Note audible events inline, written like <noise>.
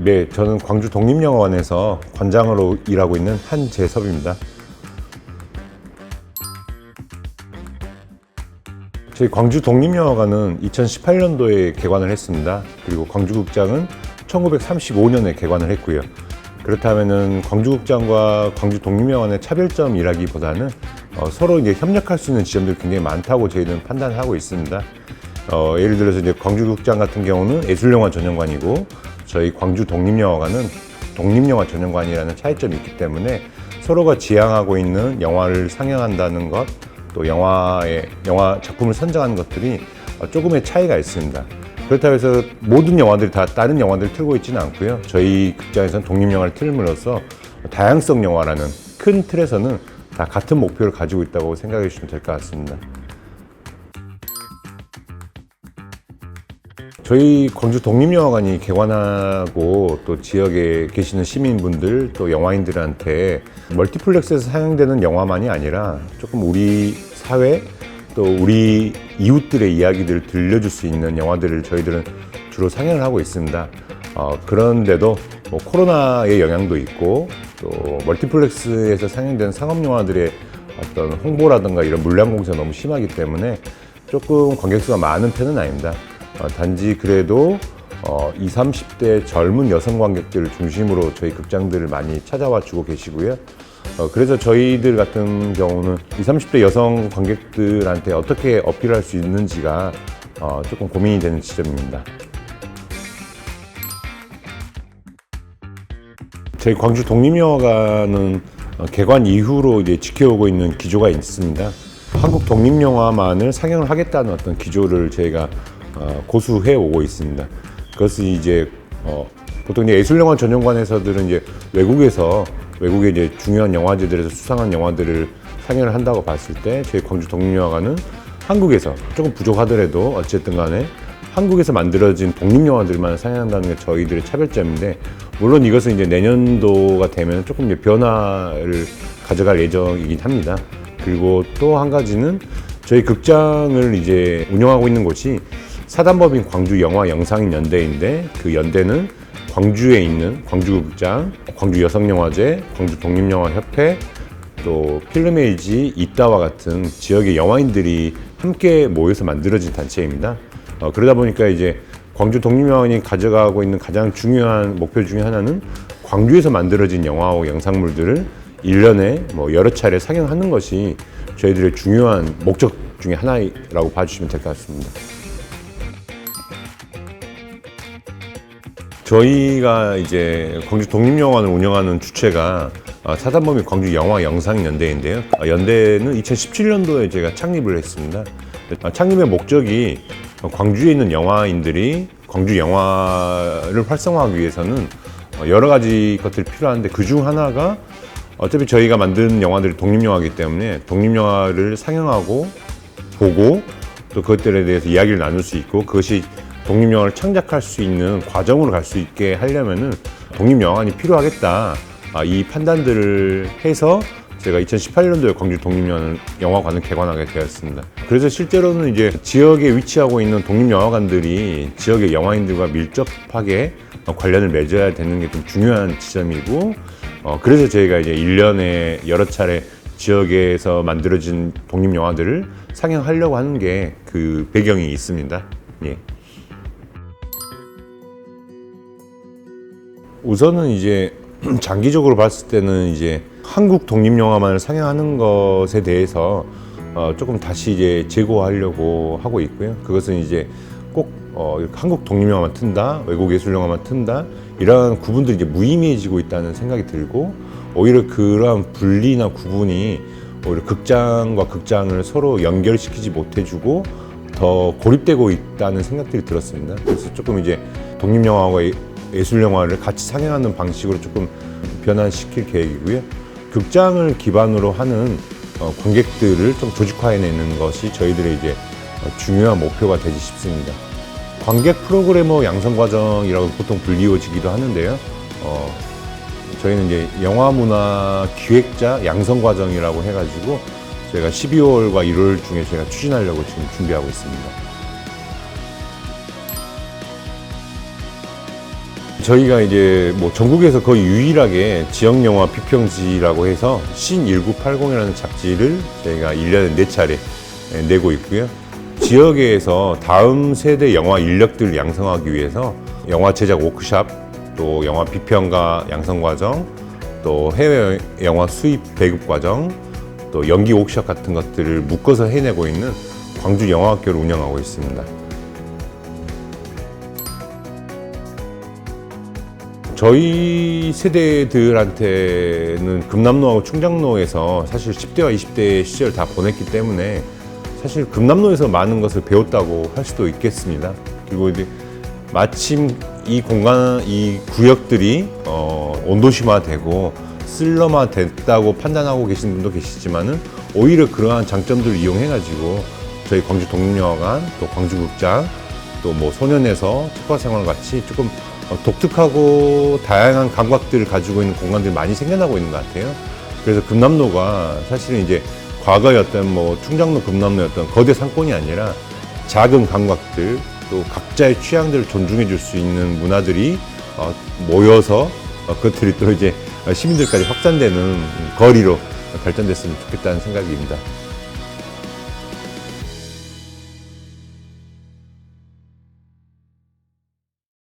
네, 저는 광주 독립영화관에서 관장으로 일하고 있는 한재섭입니다. 저희 광주 독립영화관은 2018년도에 개관을 했습니다. 그리고 광주극장은 1935년에 개관을 했고요. 그렇다면은 광주극장과 광주 독립영화관의 차별점이라기보다는 어, 서로 이제 협력할 수 있는 지점들이 굉장히 많다고 저희는 판단하고 있습니다. 어, 예를 들어서 이제 광주극장 같은 경우는 예술영화 전용관이고 저희 광주 독립영화관은 독립영화 전용관이라는 차이점이 있기 때문에 서로가 지향하고 있는 영화를 상영한다는 것, 또 영화의 영화 작품을 선정하는 것들이 어, 조금의 차이가 있습니다. 그렇다고 해서 모든 영화들이 다 다른 영화들을 틀고 있지는 않고요. 저희 극장에서는 독립영화를 틀음으로써 다양성 영화라는 큰 틀에서는 다 같은 목표를 가지고 있다고 생각해 주시면 될 것 같습니다. 저희 광주 독립영화관이 개관하고 또 지역에 계시는 시민분들 또 영화인들한테 멀티플렉스에서 상영되는 영화만이 아니라 조금 우리 사회 또 우리 이웃들의 이야기들을 들려줄 수 있는 영화들을 저희들은 주로 상영을 하고 있습니다. 어, 그런데도 뭐 코로나의 영향도 있고 또 멀티플렉스에서 상영되는 상업 영화들의 어떤 홍보라든가 이런 물량 공세가 너무 심하기 때문에 조금 관객 수가 많은 편은 아닙니다. 어, 단지 그래도 어, 20, 30대 젊은 여성 관객들을 중심으로 저희 극장들을 많이 찾아와 주고 계시고요. 어, 그래서 저희들 같은 경우는 20, 30대 여성 관객들한테 어떻게 어필할 수 있는지가 어, 조금 고민이 되는 지점입니다. 저희 광주 독립영화관은 어, 개관 이후로 이제 지켜오고 있는 기조가 있습니다. 한국 독립영화만을 상영을 하겠다는 어떤 기조를 저희가 어, 고수해 오고 있습니다. 그것은 이제 어, 보통 이제 예술영화 전용관에서들은 이제 외국에서 외국의 이제 중요한 영화제들에서 수상한 영화들을 상영을 한다고 봤을 때 저희 광주 독립영화관은 한국에서 조금 부족하더라도 어쨌든 간에 한국에서 만들어진 독립영화들만 상영한다는 게 저희들의 차별점인데 물론 이것은 이제 내년도가 되면 조금 이제 변화를 가져갈 예정이긴 합니다. 그리고 또 한 가지는 저희 극장을 이제 운영하고 있는 곳이 사단법인 광주 영화 영상인 연대인데 그 연대는 광주에 있는 광주극장, 광주 여성영화제, 광주 독립영화협회, 또 필름에이지, 이따와 같은 지역의 영화인들이 함께 모여서 만들어진 단체입니다. 어, 그러다 보니까 이제 광주 독립영화관이 가져가고 있는 가장 중요한 목표 중에 하나는 광주에서 만들어진 영화와 영상물들을 일년에뭐 여러 차례 상영하는 것이 저희들의 중요한 목적 중에 하나라고 봐주시면 될 것 같습니다. 저희가 이제 광주 독립영화관을 운영하는 주체가 어, 사단법인 광주 영화 영상 연대인데요. 어, 연대는 2017년도에 제가 창립을 했습니다. 어, 창립의 목적이 어, 광주에 있는 영화인들이 광주 영화를 활성화하기 위해서는 어, 여러 가지 것들이 필요한데 그 중 하나가 어차피 저희가 만든 영화들이 독립영화이기 때문에 독립영화를 상영하고 보고 또 그것들에 대해서 이야기를 나눌 수 있고 그것이 독립영화를 창작할 수 있는 과정으로 갈 수 있게 하려면은 독립영화관이 필요하겠다. 아, 이 판단들을 해서 제가 2018년도에 광주 독립영화관을 개관하게 되었습니다. 그래서 실제로는 이제 지역에 위치하고 있는 독립영화관들이 지역의 영화인들과 밀접하게 관련을 맺어야 되는 게 좀 중요한 지점이고, 어, 그래서 저희가 이제 1년에 여러 차례 지역에서 만들어진 독립영화들을 상영하려고 하는 게 그 배경이 있습니다. 예. 우선은 이제 <clears throat> 장기적으로 봤을 때는 이제 한국 독립 영화만을 상영하는 것에 대해서 어, 조금 다시 이제 재고하려고 하고 있고요. 그것은 이제 꼭 어, 한국 독립 영화만 튼다, 외국 예술 영화만 튼다 이러한 구분들이 이제 무의미해지고 있다는 생각이 들고 오히려 그러한 분리나 구분이 오히려 극장과 극장을 서로 연결시키지 못해주고 더 고립되고 있다는 생각들이 들었습니다. 그래서 조금 이제 독립 영화와 예- 예술 영화를 같이 상영하는 방식으로 조금 변환시킬 계획이고요. 극장을 기반으로 하는 어, 관객들을 좀 조직화해내는 것이 저희들의 이제 어, 중요한 목표가 되지 싶습니다. 관객 프로그래머 양성 과정이라고 보통 불리워지기도 하는데요. 어, 저희는 이제 영화 문화 기획자 양성 과정이라고 해가지고 저희가 12월과 1월 중에 저희가 추진하려고 지금 준비하고 있습니다. 저희가 이제 뭐 전국에서 거의 유일하게 지역 영화 비평지라고 해서 신 1980이라는 잡지를 저희가 1년에 4차례 내고 있고요. 지역에서 다음 세대 영화 인력들을 양성하기 위해서 영화 제작 워크샵, 또 영화 비평가 양성 과정, 또 해외 영화 수입 배급 과정, 또 연기 워크샵 같은 것들을 묶어서 해내고 있는 광주 영화학교를 운영하고 있습니다. 저희 세대들한테는 금남로하고 충장로에서 사실 10대와 20대 시절 다 보냈기 때문에 사실 금남로에서 많은 것을 배웠다고 할 수도 있겠습니다. 그리고 이제 마침 이 공간, 이 구역들이 어, 온도심화되고 슬럼화 됐다고 판단하고 계신 분도 계시지만은 오히려 그러한 장점들을 이용해가지고 저희 광주 독립영화관, 또 광주극장, 또 뭐 소년에서 특화생활 같이 조금 어, 독특하고 다양한 감각들을 가지고 있는 공간들이 많이 생겨나고 있는 것 같아요. 그래서 금남로가 사실은 이제 과거의 어떤 뭐 충장로 금남로의 어떤 거대 상권이 아니라 작은 감각들 또 각자의 취향들을 존중해 줄 수 있는 문화들이 어, 모여서 어, 그것들이 또 이제 시민들까지 확산되는 거리로 발전됐으면 좋겠다는 생각입니다.